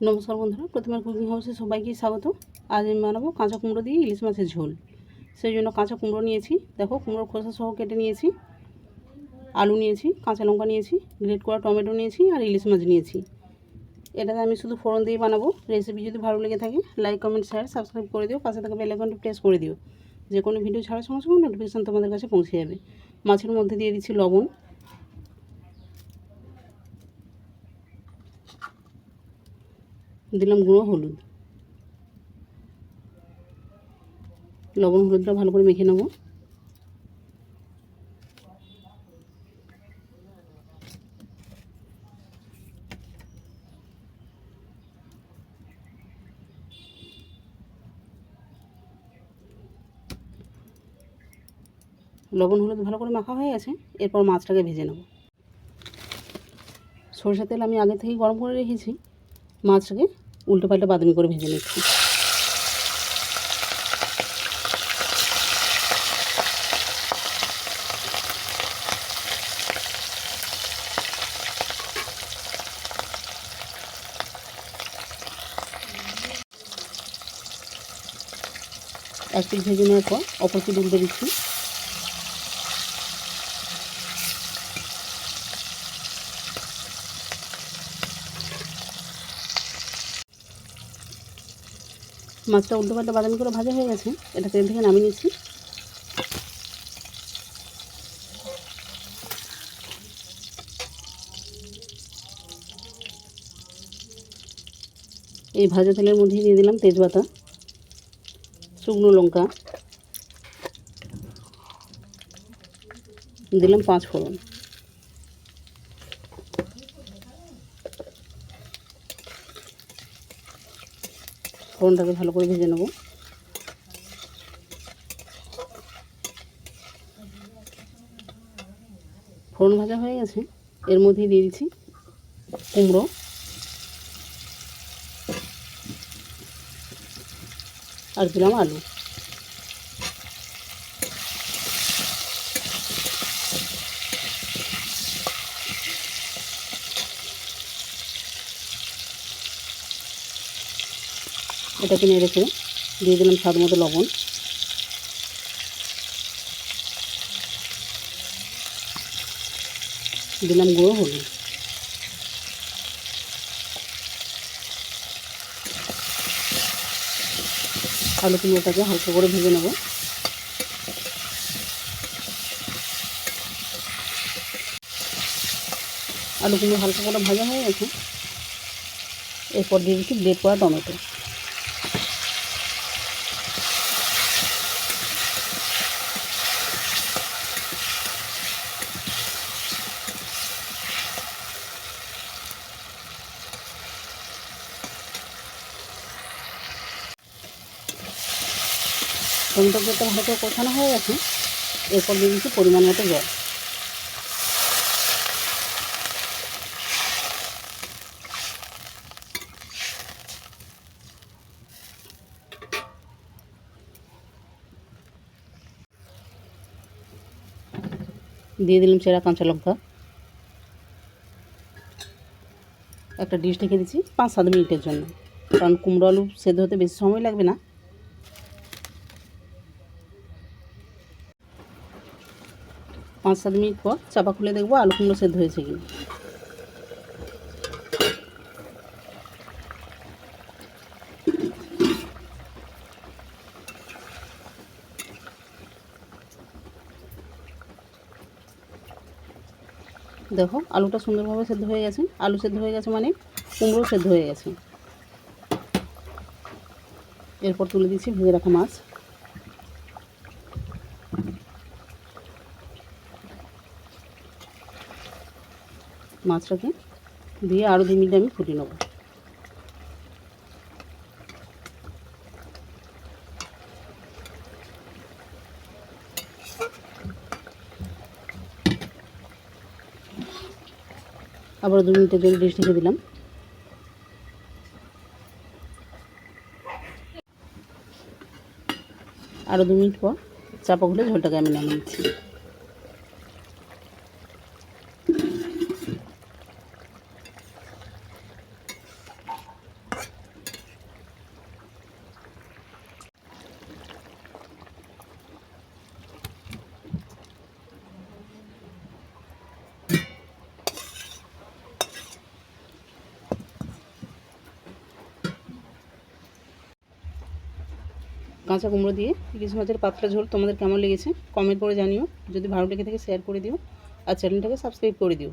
নমস্কার বন্ধুরা প্রতিমার কুকিং হাউসে সবাইকে স্বাগত। আজ আমি বানাবো কাঁচা কুমড়ো দিয়ে ইলিশ মাছের ঝোল। সেই জন্য কাঁচা কুমড়ো নিয়েছি। দেখো, কুমড়োর খোসা সহ কেটে নিয়েছি, আলু নিয়েছি, কাঁচা লঙ্কা নিয়েছি, গ্রেট করা টমেটো নিয়েছি আর ইলিশ মাছ নিয়েছি। এটাতে আমি শুধু ফোড়ন দিয়ে বানাবো। রেসিপি যদি ভালো লেগে থাকে, লাইক, কমেন্ট, শেয়ার, সাবস্ক্রাইব করে দিও। পাশে থাকা বেল আইকনটি প্রেস করে দিও। যে কোনো ভিডিও ছাড়ার সঙ্গে সঙ্গে নোটিফিকেশান তোমাদের কাছে পৌঁছে যাবে। মাছের মধ্যে দিয়ে দিচ্ছি লবণ। দিলাম গুঁড়ো, হলুদ। লবণ, হলুদটা ভালো করে মেখে নেব। লবণ, হলুদ ভালো করে মাখা হয়ে গেছে, এরপর মাছটাকে ভেজে নেব। সরষের তেল আমি আগে থেকেই গরম করে রেখেছি, মাছটাকে। উল্টো পাল্টা বাদামি করে ভেজে নিচ্ছি। এক পিস ভেজে নেওয়ার পর অপর পিঠ উল্টে দিচ্ছি মাছটা উল্টো পাল্টা বাদামি করে ভাজা হয়ে গেছে এটা তেল থেকে নামিয়ে নিচ্ছি। এই ভাজা তেলের মধ্যে দিয়ে দিলাম তেজপাতা, শুকনো লঙ্কা, দিলাম পাঁচ ফোড়ন ফোড়নটাকে ভালো করে ভেজে নেব। ফোড়ন ভাজা হয়ে গেছে। এর মধ্যেই দিয়ে দিচ্ছি কুমড়ো। আর দিলাম আলু। এটাকে নেড়ে রেখে দিয়ে দিলাম স্বাদ মতো লবণ। দিলাম গুঁড়ো হলুদ। আলু কুমড়োটাকে হালকা করে ভেজে নেব। আলু কুমড়ো হালকা করে ভাজা হয়ে গেছে। এরপর দিয়ে দিচ্ছি গ্রেট করা টমেটো। টমেটো যেটা ভালো করে কষানো হয়ে গেছে এরপর দিয়ে দিচ্ছি পরিমাণ মতো জল দিয়ে দিলাম সেরা কাঁচা লঙ্কা একটা ডিশ ঢেকে দিচ্ছি পাঁচ সাত মিনিটের জন্য, কারণ কুমড়ো আলু সেদ্ধ হতে বেশি সময় লাগবে না। পাঁচ সাত মিনিট পর চাপা খুলে দেখব আলু কুমড়ো সেদ্ধ হয়েছে কি দেখো, আলুটা সুন্দরভাবে সেদ্ধ হয়ে গেছে। আলু সেদ্ধ হয়ে গেছে মানে কুমড়ো সেদ্ধ হয়ে গেছে। এরপর তুলে দিচ্ছি ভেজে রাখা মাছ। মাছটাকে দিয়ে আরও দু মিনিট আমি ফুটিয়ে নেব। আবার দু মিনিটের জন্য ডিশ ঢেকে দিলাম। আরও দু মিনিট পর চাপা খুলে ঝোলটাকে আমি নামিয়ে কাঁচা কুমড়ো দিয়ে ইলিশ মাছের পাতলা ঝোল তোমাদের কেমন লেগেছে? কমেন্ট করে জানিও। যদি ভালো লেগে থাকে শেয়ার করে দিও। আর চ্যানেলটাকে সাবস্ক্রাইব করে দিও।